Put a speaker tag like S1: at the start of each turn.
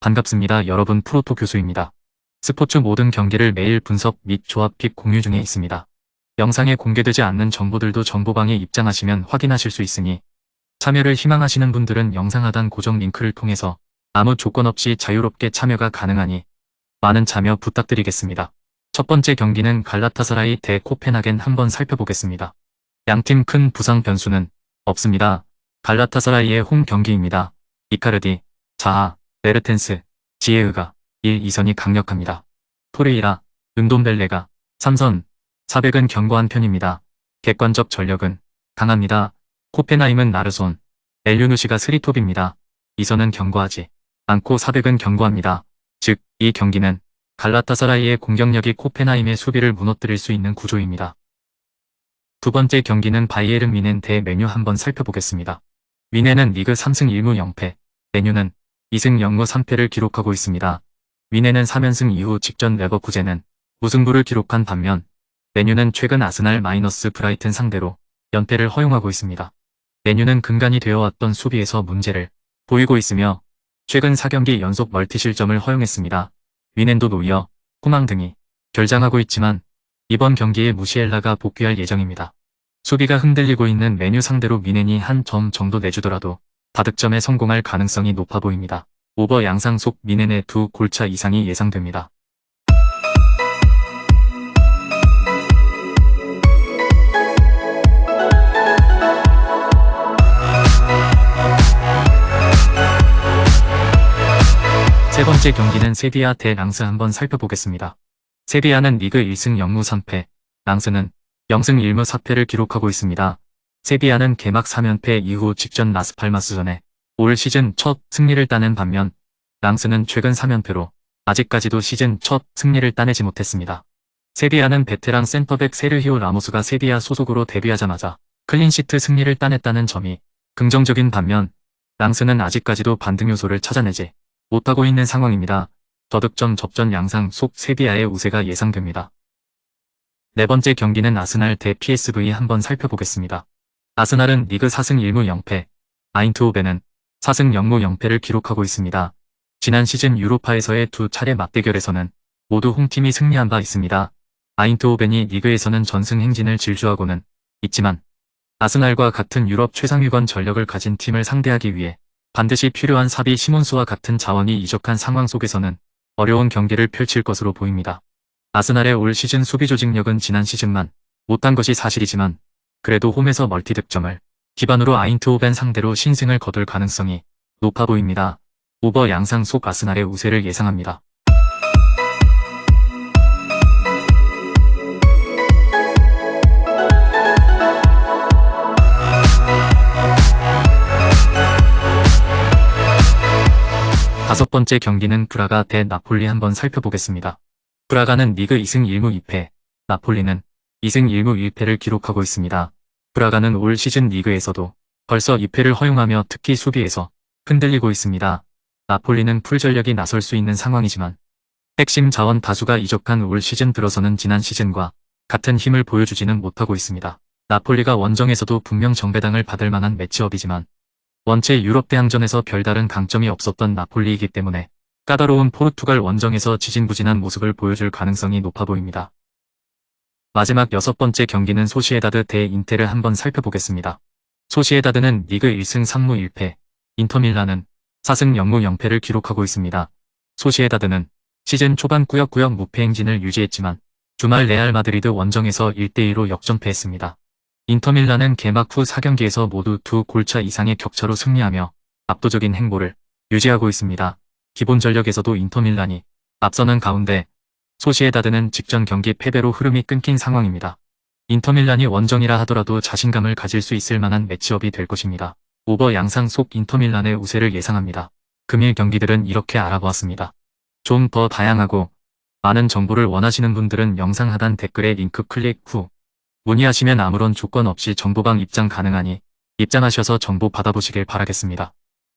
S1: 반갑습니다. 여러분 프로토 교수입니다. 스포츠 모든 경기를 매일 분석 및 조합 픽 공유 중에 있습니다. 영상에 공개되지 않는 정보들도 정보방에 입장하시면 확인하실 수 있으니 참여를 희망하시는 분들은 영상 하단 고정 링크를 통해서 아무 조건 없이 자유롭게 참여가 가능하니 많은 참여 부탁드리겠습니다. 첫 번째 경기는 갈라타사라이 대 코펜하겐 한번 살펴보겠습니다. 양팀 큰 부상 변수는 없습니다. 갈라타사라이의 홈 경기입니다. 이카르디, 자하, 베르텐스, 지에으가 1, 2선이 강력합니다. 토레이라, 은돈벨레가 3선, 400은 견고한 편입니다. 객관적 전력은 강합니다. 코펜하임은 나르손, 엘류누시가 스리톱입니다. 2선은 견고하지 않고 400은 견고합니다. 즉, 이 경기는 갈라타사라이의 공격력이 코펜하임의 수비를 무너뜨릴 수 있는 구조입니다. 두 번째 경기는 바이에른 미넨 대 메뉴 한번 살펴보겠습니다. 미넨은 리그 3승 1무 0패, 메뉴는 2승 0무 3패를 기록하고 있습니다. 미넨은 3연승 이후 직전 레버쿠젠은 무승부를 기록한 반면 메뉴는 최근 아스날 마이너스 브라이튼 상대로 연패를 허용하고 있습니다. 메뉴는 근간이 되어왔던 수비에서 문제를 보이고 있으며 최근 4경기 연속 멀티 실점을 허용했습니다. 위넨도 노이어, 후망 등이 결장하고 있지만 이번 경기에 무시엘라가 복귀할 예정입니다. 수비가 흔들리고 있는 메뉴 상대로 미넨이 한 점 정도 내주더라도 다득점에 성공할 가능성이 높아 보입니다. 오버 양상 속 미넨의 두 골차 이상이 예상됩니다. 세 번째 경기는 세비야 대 랑스 한번 살펴보겠습니다. 세비야는 리그 1승 0무 3패, 랑스는 0승 1무 4패를 기록하고 있습니다. 세비야는 개막 3연패 이후 직전 라스팔마스전에 올 시즌 첫 승리를 따낸 반면 랑스는 최근 3연패로 아직까지도 시즌 첫 승리를 따내지 못했습니다. 세비야는 베테랑 센터백 세르히오 라모스가 세비야 소속으로 데뷔하자마자 클린시트 승리를 따냈다는 점이 긍정적인 반면 랑스는 아직까지도 반등 요소를 찾아내지 못하고 있는 상황입니다. 저득점 접전 양상 속 세비야의 우세가 예상됩니다. 네 번째 경기는 아스날 대 PSV 한번 살펴보겠습니다. 아스날은 리그 4승 1무 0패, 아인트호벤은 4승 0무 0패를 기록하고 있습니다. 지난 시즌 유로파에서의 두 차례 맞대결에서는 모두 홈팀이 승리한 바 있습니다. 아인트호벤이 리그에서는 전승 행진을 질주하고는 있지만 아스날과 같은 유럽 최상위권 전력을 가진 팀을 상대하기 위해 반드시 필요한 사비 시몬스와 같은 자원이 이적한 상황 속에서는 어려운 경기를 펼칠 것으로 보입니다. 아스날의 올 시즌 수비 조직력은 지난 시즌만 못한 것이 사실이지만 그래도 홈에서 멀티 득점을 기반으로 아인트호벤 상대로 신승을 거둘 가능성이 높아 보입니다. 오버 양상 속 아스날의 우세를 예상합니다. 다섯 번째 경기는 브라가 대 나폴리 한번 살펴보겠습니다. 브라가는 리그 2승 1무 2패, 나폴리는 2승 1무 1패를 기록하고 있습니다. 브라가는 올 시즌 리그에서도 벌써 2패를 허용하며 특히 수비에서 흔들리고 있습니다. 나폴리는 풀전력이 나설 수 있는 상황이지만 핵심 자원 다수가 이적한 올 시즌 들어서는 지난 시즌과 같은 힘을 보여주지는 못하고 있습니다. 나폴리가 원정에서도 분명 정배당을 받을 만한 매치업이지만 원체 유럽 대항전에서 별다른 강점이 없었던 나폴리이기 때문에 까다로운 포르투갈 원정에서 지진부진한 모습을 보여줄 가능성이 높아 보입니다. 마지막 여섯 번째 경기는 소시에다드 대 인테를 한번 살펴보겠습니다. 소시에다드는 리그 1승 3무 1패, 인터밀라는 4승 0무 0패를 기록하고 있습니다. 소시에다드는 시즌 초반 꾸역꾸역 무패 행진을 유지했지만 주말 레알 마드리드 원정에서 1대2로 역전패했습니다. 인터밀란은 개막 후 4경기에서 모두 두 골차 이상의 격차로 승리하며 압도적인 행보를 유지하고 있습니다. 기본 전력에서도 인터밀란이 앞서는 가운데 소시에 다드는 직전 경기 패배로 흐름이 끊긴 상황입니다. 인터밀란이 원정이라 하더라도 자신감을 가질 수 있을 만한 매치업이 될 것입니다. 오버 양상 속 인터밀란의 우세를 예상합니다. 금일 경기들은 이렇게 알아보았습니다. 좀 더 다양하고 많은 정보를 원하시는 분들은 영상 하단 댓글에 링크 클릭 후 문의하시면 아무런 조건 없이 정보방 입장 가능하니 입장하셔서 정보 받아보시길 바라겠습니다.